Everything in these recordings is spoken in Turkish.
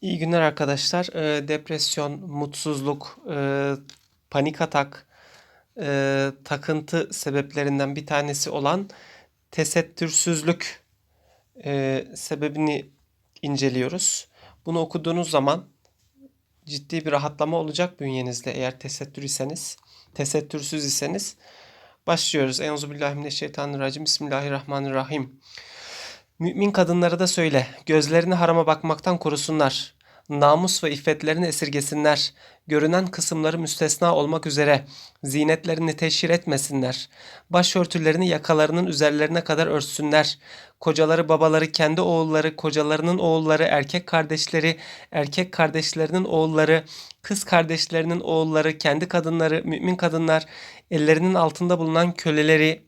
İyi günler arkadaşlar. Ee, depresyon, mutsuzluk, e, panik atak, e, takıntı sebeplerinden bir tanesi olan tesettürsüzlük e, sebebini inceliyoruz. Bunu okuduğunuz zaman ciddi bir rahatlama olacak bünyenizde eğer tesettür iseniz, tesettürsüz iseniz. Başlıyoruz. Euzubillahimineşşeytanirracim. Bismillahirrahmanirrahim. Mümin kadınlara da söyle, gözlerini harama bakmaktan korusunlar. Namus ve iffetlerini esirgesinler. Görünen kısımları müstesna olmak üzere zinetlerini teşhir etmesinler. Başörtülerini yakalarının üzerlerine kadar örtsünler. Kocaları babaları kendi oğulları, kocalarının oğulları, erkek kardeşleri, erkek kardeşlerinin oğulları, kız kardeşlerinin oğulları, kendi kadınları, mümin kadınlar, ellerinin altında bulunan köleleri,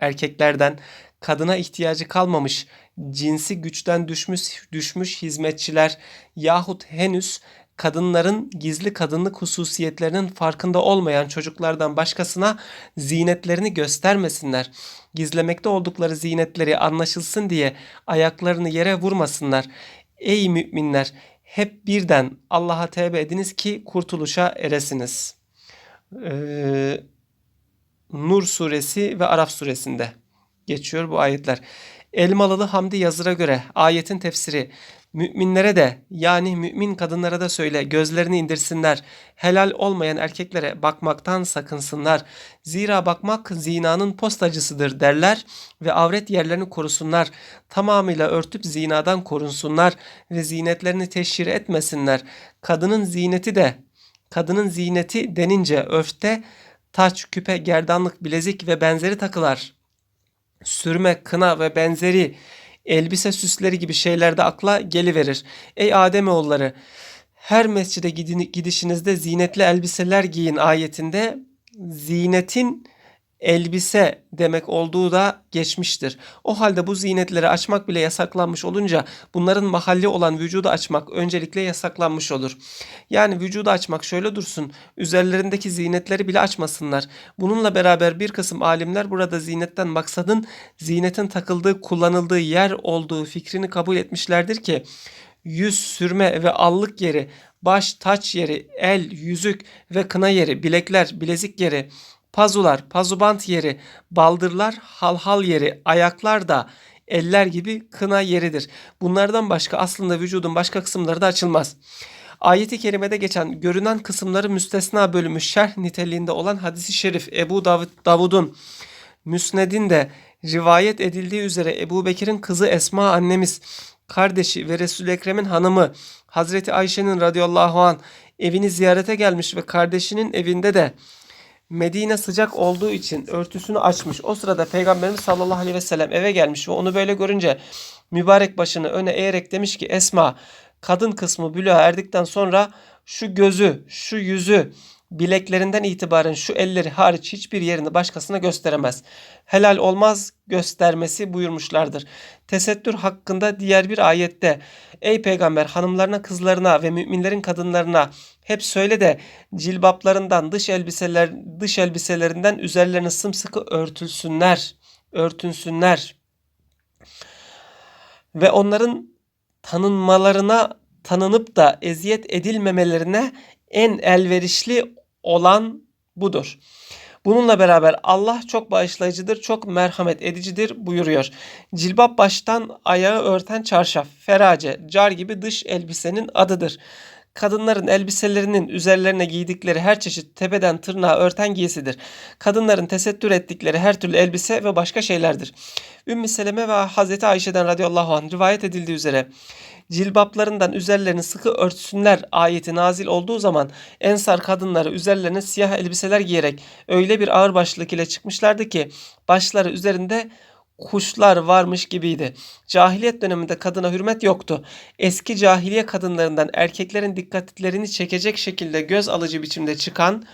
erkeklerden kadına ihtiyacı kalmamış, cinsi güçten düşmüş düşmüş hizmetçiler yahut henüz kadınların gizli kadınlık hususiyetlerinin farkında olmayan çocuklardan başkasına zinetlerini göstermesinler. Gizlemekte oldukları zinetleri anlaşılsın diye ayaklarını yere vurmasınlar. Ey müminler hep birden Allah'a tevbe ediniz ki kurtuluşa eresiniz. Ee, Nur suresi ve Araf suresinde geçiyor bu ayetler. Elmalılı Hamdi Yazır'a göre ayetin tefsiri müminlere de yani mümin kadınlara da söyle gözlerini indirsinler. Helal olmayan erkeklere bakmaktan sakınsınlar. Zira bakmak zinanın postacısıdır derler ve avret yerlerini korusunlar. Tamamıyla örtüp zinadan korunsunlar ve zinetlerini teşhir etmesinler. Kadının zineti de kadının zineti denince öfte taç, küpe, gerdanlık, bilezik ve benzeri takılar sürme, kına ve benzeri elbise süsleri gibi şeyler de akla geliverir. Ey Ademoğulları her mescide gidişinizde zinetli elbiseler giyin ayetinde zinetin elbise demek olduğu da geçmiştir. O halde bu zinetleri açmak bile yasaklanmış olunca bunların mahalli olan vücudu açmak öncelikle yasaklanmış olur. Yani vücudu açmak şöyle dursun, üzerlerindeki zinetleri bile açmasınlar. Bununla beraber bir kısım alimler burada zinetten maksadın zinetin takıldığı, kullanıldığı yer olduğu fikrini kabul etmişlerdir ki yüz sürme ve allık yeri, baş taç yeri, el, yüzük ve kına yeri, bilekler, bilezik yeri, pazular, pazubant yeri, baldırlar, halhal yeri, ayaklar da eller gibi kına yeridir. Bunlardan başka aslında vücudun başka kısımları da açılmaz. Ayeti kerimede geçen görünen kısımları müstesna bölümü şerh niteliğinde olan hadisi şerif Ebu Davud, Davud'un müsnedinde rivayet edildiği üzere Ebu Bekir'in kızı Esma annemiz, kardeşi ve Resul-i Ekrem'in hanımı Hazreti Ayşe'nin radıyallahu an evini ziyarete gelmiş ve kardeşinin evinde de Medine sıcak olduğu için örtüsünü açmış. O sırada Peygamberimiz sallallahu aleyhi ve sellem eve gelmiş ve onu böyle görünce mübarek başını öne eğerek demiş ki Esma kadın kısmı bülüğa erdikten sonra şu gözü, şu yüzü, bileklerinden itibaren şu elleri hariç hiçbir yerini başkasına gösteremez. Helal olmaz göstermesi buyurmuşlardır. Tesettür hakkında diğer bir ayette Ey peygamber hanımlarına, kızlarına ve müminlerin kadınlarına hep söyle de cilbaplarından, dış elbiseler, dış elbiselerinden üzerlerini sımsıkı örtülsünler, örtünsünler. Ve onların tanınmalarına, tanınıp da eziyet edilmemelerine en elverişli olan budur. Bununla beraber Allah çok bağışlayıcıdır, çok merhamet edicidir buyuruyor. Cilbap baştan ayağı örten çarşaf, ferace, car gibi dış elbisenin adıdır. Kadınların elbiselerinin üzerlerine giydikleri her çeşit tepeden tırnağa örten giysidir. Kadınların tesettür ettikleri her türlü elbise ve başka şeylerdir. Ümmü Seleme ve Hazreti Ayşe'den radıyallahu anh rivayet edildiği üzere cilbaplarından üzerlerini sıkı örtsünler ayeti nazil olduğu zaman ensar kadınları üzerlerine siyah elbiseler giyerek öyle bir ağırbaşlılık ile çıkmışlardı ki başları üzerinde kuşlar varmış gibiydi. Cahiliyet döneminde kadına hürmet yoktu. Eski cahiliye kadınlarından erkeklerin dikkatlerini çekecek şekilde göz alıcı biçimde çıkan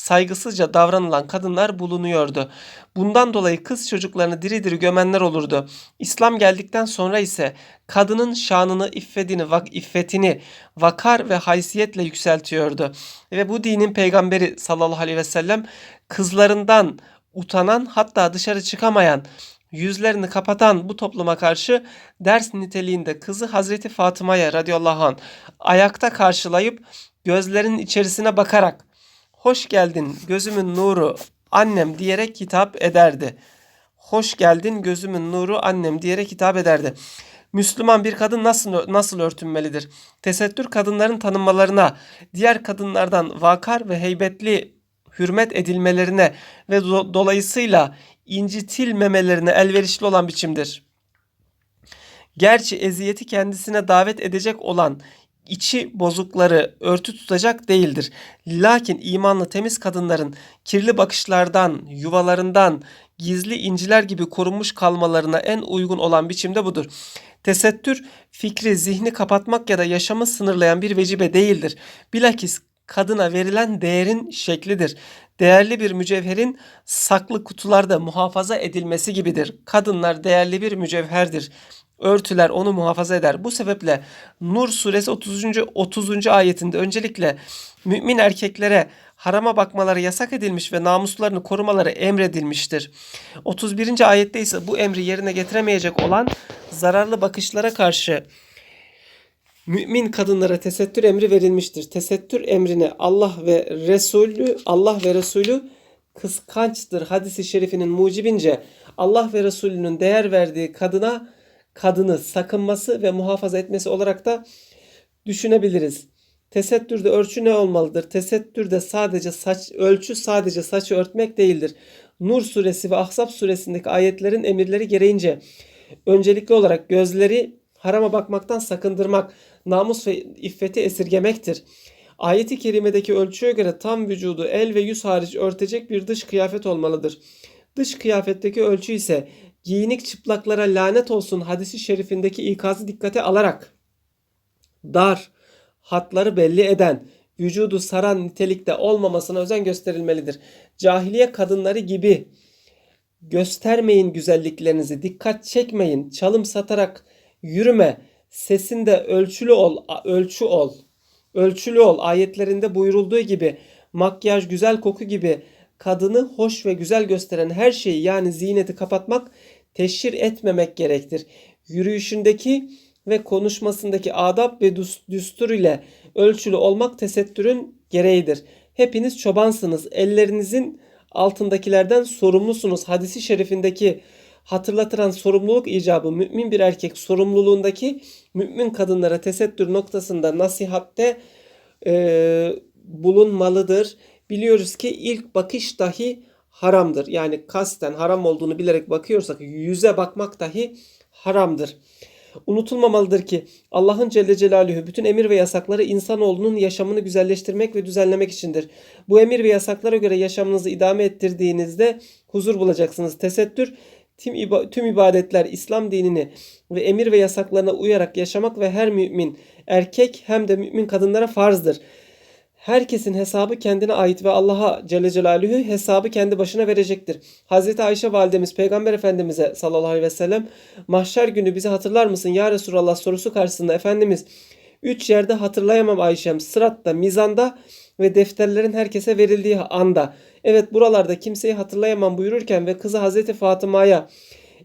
saygısızca davranılan kadınlar bulunuyordu. Bundan dolayı kız çocuklarını diri diri gömenler olurdu. İslam geldikten sonra ise kadının şanını, iffetini, vak iffetini vakar ve haysiyetle yükseltiyordu. Ve bu dinin peygamberi sallallahu aleyhi ve sellem kızlarından utanan hatta dışarı çıkamayan yüzlerini kapatan bu topluma karşı ders niteliğinde kızı Hazreti Fatıma'ya radıyallahu an ayakta karşılayıp gözlerinin içerisine bakarak hoş geldin gözümün nuru annem diyerek hitap ederdi. Hoş geldin gözümün nuru annem diyerek hitap ederdi. Müslüman bir kadın nasıl nasıl örtünmelidir? Tesettür kadınların tanınmalarına, diğer kadınlardan vakar ve heybetli hürmet edilmelerine ve do- dolayısıyla incitilmemelerine elverişli olan biçimdir. Gerçi eziyeti kendisine davet edecek olan içi bozukları örtü tutacak değildir. Lakin imanlı temiz kadınların kirli bakışlardan, yuvalarından, gizli inciler gibi korunmuş kalmalarına en uygun olan biçimde budur. Tesettür fikri, zihni kapatmak ya da yaşamı sınırlayan bir vecibe değildir. Bilakis kadına verilen değerin şeklidir. Değerli bir mücevherin saklı kutularda muhafaza edilmesi gibidir. Kadınlar değerli bir mücevherdir. Örtüler onu muhafaza eder. Bu sebeple Nur suresi 30. 30. ayetinde öncelikle mümin erkeklere harama bakmaları yasak edilmiş ve namuslarını korumaları emredilmiştir. 31. ayette ise bu emri yerine getiremeyecek olan zararlı bakışlara karşı mümin kadınlara tesettür emri verilmiştir. Tesettür emrini Allah ve Resulü Allah ve Resulü kıskançtır hadisi şerifinin mucibince Allah ve Resulünün değer verdiği kadına kadını sakınması ve muhafaza etmesi olarak da düşünebiliriz. Tesettürde ölçü ne olmalıdır? Tesettürde sadece saç ölçü sadece saçı örtmek değildir. Nur suresi ve Ahzab suresindeki ayetlerin emirleri gereğince öncelikli olarak gözleri harama bakmaktan sakındırmak, namus ve iffeti esirgemektir. Ayeti kerimedeki ölçüye göre tam vücudu el ve yüz hariç örtecek bir dış kıyafet olmalıdır. Dış kıyafetteki ölçü ise giyinik çıplaklara lanet olsun hadisi şerifindeki ikazı dikkate alarak dar, hatları belli eden, vücudu saran nitelikte olmamasına özen gösterilmelidir. Cahiliye kadınları gibi göstermeyin güzelliklerinizi, dikkat çekmeyin, çalım satarak yürüme, sesinde ölçülü ol, ölçü ol. Ölçülü ol ayetlerinde buyurulduğu gibi makyaj, güzel koku gibi kadını hoş ve güzel gösteren her şeyi yani ziyneti kapatmak, teşhir etmemek gerektir. Yürüyüşündeki ve konuşmasındaki adab ve düstur ile ölçülü olmak tesettürün gereğidir. Hepiniz çobansınız. Ellerinizin altındakilerden sorumlusunuz. Hadisi şerifindeki hatırlatılan sorumluluk icabı mümin bir erkek sorumluluğundaki mümin kadınlara tesettür noktasında nasihatte e, bulunmalıdır. Biliyoruz ki ilk bakış dahi haramdır. Yani kasten haram olduğunu bilerek bakıyorsak yüze bakmak dahi haramdır. Unutulmamalıdır ki Allah'ın Celle Celaluhu bütün emir ve yasakları insanoğlunun yaşamını güzelleştirmek ve düzenlemek içindir. Bu emir ve yasaklara göre yaşamınızı idame ettirdiğinizde huzur bulacaksınız. Tesettür tüm ibadetler İslam dinini ve emir ve yasaklarına uyarak yaşamak ve her mümin erkek hem de mümin kadınlara farzdır. Herkesin hesabı kendine ait ve Allah'a Celle Celaluhu hesabı kendi başına verecektir. Hazreti Ayşe validemiz Peygamber Efendimiz'e sallallahu aleyhi ve sellem mahşer günü bizi hatırlar mısın ya Resulallah sorusu karşısında Efendimiz üç yerde hatırlayamam Ayşem sıratta, mizanda ve defterlerin herkese verildiği anda. Evet buralarda kimseyi hatırlayamam buyururken ve kızı Hazreti Fatıma'ya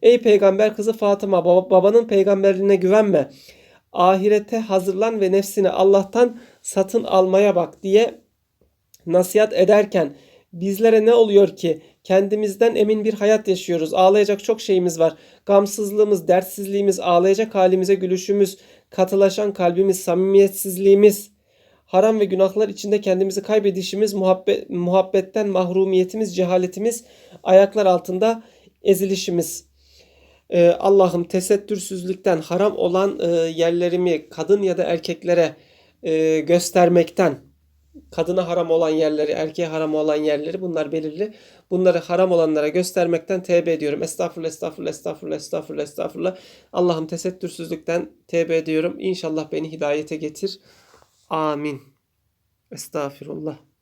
Ey peygamber kızı Fatıma babanın peygamberliğine güvenme ahirete hazırlan ve nefsini Allah'tan satın almaya bak diye nasihat ederken bizlere ne oluyor ki kendimizden emin bir hayat yaşıyoruz. Ağlayacak çok şeyimiz var. Gamsızlığımız, dertsizliğimiz, ağlayacak halimize gülüşümüz, katılaşan kalbimiz, samimiyetsizliğimiz, haram ve günahlar içinde kendimizi kaybedişimiz, muhabbet, muhabbetten mahrumiyetimiz, cehaletimiz, ayaklar altında ezilişimiz. Ee, Allah'ım tesettürsüzlükten haram olan e, yerlerimi kadın ya da erkeklere e, göstermekten kadına haram olan yerleri, erkeğe haram olan yerleri bunlar belirli. Bunları haram olanlara göstermekten tevbe ediyorum. Estağfurullah, estağfurullah, estağfurullah, estağfurullah, estağfurullah. Allah'ım tesettürsüzlükten tevbe ediyorum. İnşallah beni hidayete getir. Amin. Estağfirullah.